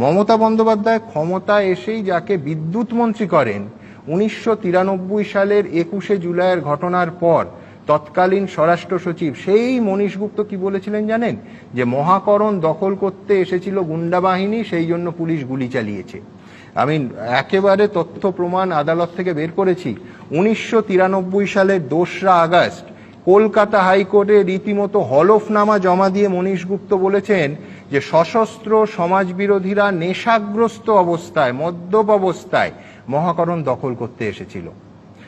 মমতা বন্দ্যোপাধ্যায় ক্ষমতা এসেই যাকে বিদ্যুৎ মন্ত্রী করেন, উনিশশো তিরানব্বই সালের একুশে জুলাইয়ের ঘটনার পর তৎকালীন স্বরাষ্ট্র সচিব সেই মনীশ গুপ্ত কি বলেছিলেন জানেন? যে মহাকরণ দখল করতে এসেছিল গুন্ডা বাহিনী, সেই জন্য পুলিশ গুলি চালিয়েছে। আমি একেবারে তথ্য প্রমাণ আদালত থেকে বের করেছি। উনিশশো তিরানব্বই সালের দোসরা আগস্ট কলকাতা হাইকোর্টে রীতিমতো হলফনামা জমা দিয়ে মনীশ গুপ্ত বলেছেন যে সশস্ত্র সমাজবিরোধীরা নেশাগ্রস্ত অবস্থায়, মদ্যপ অবস্থায় মহাকরণ দখল করতে এসেছিল।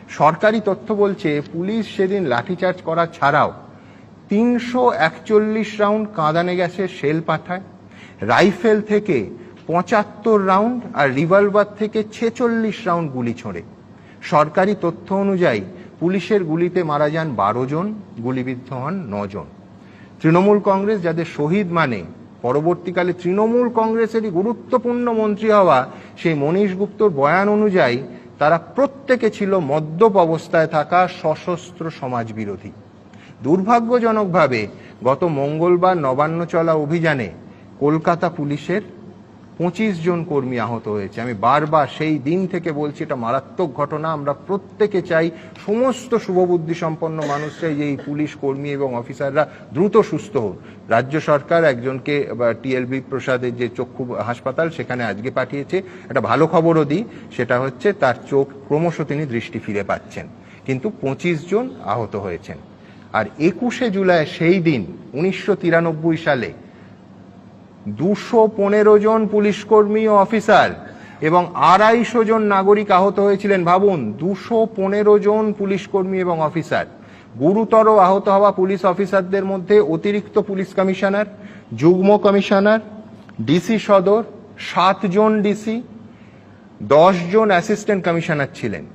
সরকারি তথ্য বলছে, পুলিশ সেদিন লাঠিচার্জ করা ছাড়াও তিনশো একচল্লিশ রাউন্ড কাঁদানে গ্যাসের শেল পাঠায় রাইফেল থেকে পঁচাত্তর রাউন্ড আর রিভলভার থেকে ছেচল্লিশ রাউন্ড গুলি ছোঁড়ে। সরকারি তথ্য অনুযায়ী পুলিশের গুলিতে মারা যান বারো জন, গুলিবিদ্ধ হন জন। তৃণমূল কংগ্রেস যাদের শহীদ মানে পরবর্তীকালে তৃণমূল কংগ্রেসেরই গুরুত্বপূর্ণ মন্ত্রী হওয়া সেই মনীশ গুপ্তর বয়ান অনুযায়ী, তারা প্রত্যেকে ছিল মদ্যপ অবস্থায় থাকা সশস্ত্র সমাজ বিরোধী। দুর্ভাগ্যজনকভাবে গত মঙ্গলবার নবান্ন চলা অভিযানে কলকাতা পুলিশের পঁচিশ জন কর্মী আহত হয়েছে। আমি বারবার সেই দিন থেকে বলছি, এটা মারাত্মক ঘটনা। আমরা প্রত্যেকে চাই সমস্ত শুভবুদ্ধি সম্পন্ন মানুষ চাই যে এই পুলিশ কর্মী এবং অফিসাররা দ্রুত সুস্থ হোক। রাজ্য সরকার একজনকে টিএলবি প্রসাদের যে চক্ষু হাসপাতাল সেখানে আজকে পাঠিয়েছে। একটা ভালো খবরও দিই, সেটা হচ্ছে তার চোখ ক্রমশ তিনি দৃষ্টি ফিরে পাচ্ছেন। কিন্তু পঁচিশ জন আহত হয়েছেন। আর একুশে জুলাই সেই দিন, উনিশশো তিরানব্বই সালে দুশো পনেরো জন পুলিশ কর্মী ও অফিসার এবং আড়াইশো জন নাগরিক আহত হয়েছিলেন। ভাবুন, দুশো পনেরো জন পুলিশ কর্মী এবং অফিসার। গুরুতর আহত হওয়া পুলিশ অফিসারদের মধ্যে অতিরিক্ত পুলিশ কমিশনার, যুগ্ম কমিশনার, ডিসি সদর, সাতজন ডিসি দশ জন অ্যাসিস্ট্যান্ট কমিশনার ছিলেন।